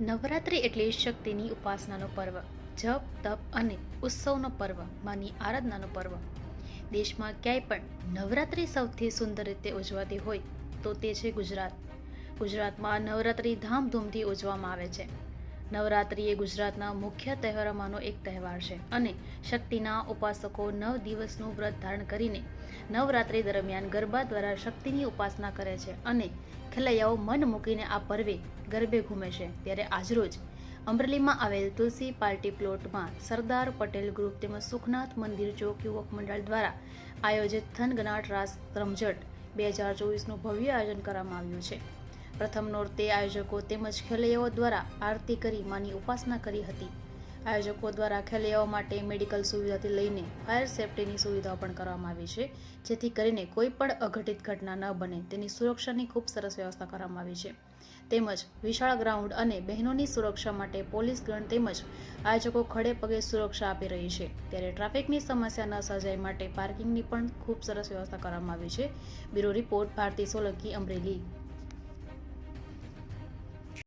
નવરાત્રિ એટલે શક્તિની ઉપાસનાનો પર્વ, જપ, તપ અને ઉત્સવનો પર્વ, માની આરાધનાનો પર્વ. દેશમાં ક્યાંય પણ નવરાત્રિ સૌથી સુંદર રીતે ઉજવાતી હોય તો તે છે ગુજરાત. ગુજરાતમાં નવરાત્રિ ધામધૂમથી ઉજવવામાં આવે છે. નવરાત્રિ એ ગુજરાતના મુખ્ય તહેવારોમાંનો એક તહેવાર છે અને શક્તિના ઉપાસકો નવ દિવસનું વ્રત ધારણ કરીને નવરાત્રિ દરમિયાન ગરબા દ્વારા શક્તિની ઉપાસના કરે છે અને ખેલૈયાઓ મન મૂકીને આ પર્વે ગરબે ઘૂમે છે. ત્યારે આજરોજ અમરેલીમાં આવેલ તુલસી પાર્ટી પ્લોટમાં સરદાર પટેલ ગ્રુપ તેમજ સુખનાથ મંદિર ચોક યુવક મંડળ દ્વારા આયોજિત થનગનાટ રાસ રમઝટ બે હજાર ચોવીસનું ભવ્ય આયોજન કરવામાં આવ્યું છે. પ્રથમ નોરતે આયોજકો તેમજ ખેલૈયાઓ દ્વારા આરતી કરી માની ઉપાસના કરી હતી. આયોજકો દ્વારા ખેલૈયાઓ માટે મેડિકલ સુવિધાથી લઈને ફાયર સેફટીની સુવિધાઓ પણ કરવામાં આવી છે, જેથી કરીને કોઈ પણ અઘટિત ઘટના ન બને. તેની સુરક્ષાની ખૂબ સરસ વ્યવસ્થા કરવામાં આવી છે. તેમજ વિશાળ ગ્રાઉન્ડ અને બહેનોની સુરક્ષા માટે પોલીસ ગણ તેમજ આયોજકો ખડે પગે સુરક્ષા આપી રહી છે. ત્યારે ટ્રાફિકની સમસ્યા ન સર્જાય માટે પાર્કિંગની પણ ખૂબ સરસ વ્યવસ્થા કરવામાં આવી છે. Bureau report, Bharti Solanki, Amreli.